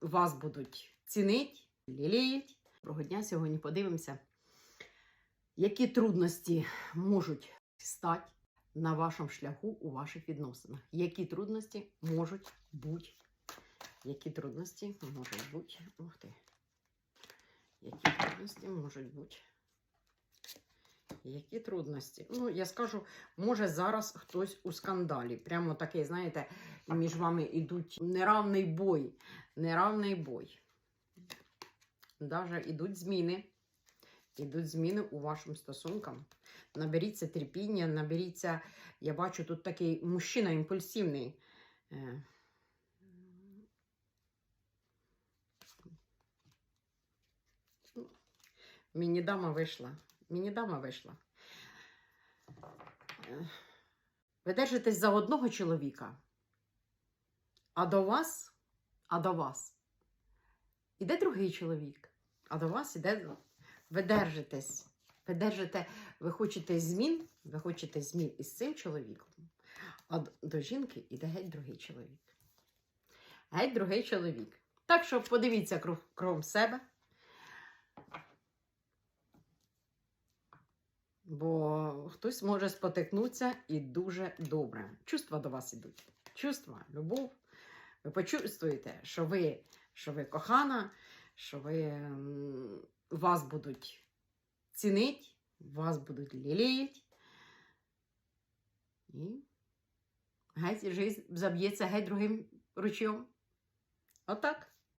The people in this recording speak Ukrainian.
вас будуть цінити, ліліють. Доброго дня сьогодні подивимося, які трудності можуть стати на вашому шляху у ваших відносинах. Які трудності можуть бути? Які трудності можуть бути? Які трудності можуть бути? Які трудності? Ну, я скажу, може зараз хтось у скандалі. Прямо такий, знаєте, між вами йдуть неравний бой. Неравний бой. Даже йдуть зміни. Ідуть зміни у вашим стосункам. Наберіться терпіння, наберіться. Я бачу, тут такий мужчина імпульсивний. Е, ну, Міні-дама вийшла. Міні-дама вийшла. Ви держитесь за одного чоловіка, а до вас, а до вас іде другий чоловік, а до вас іде. Ви держитесь. Ви держите, ви хочете змін, ви хочете змін із цим чоловіком, а до жінки іде геть другий чоловік. Геть другий чоловік. Так що подивіться кров себе. Хтось може спотикнутися і дуже добре. Чувства до вас ідуть. Чувства, любов. Ви почувствуєте, що ви, що ви кохана, що ви, вас будуть цінити, вас будуть ліліять. І геть жизнь заб'ється геть другим ручьом. Отак.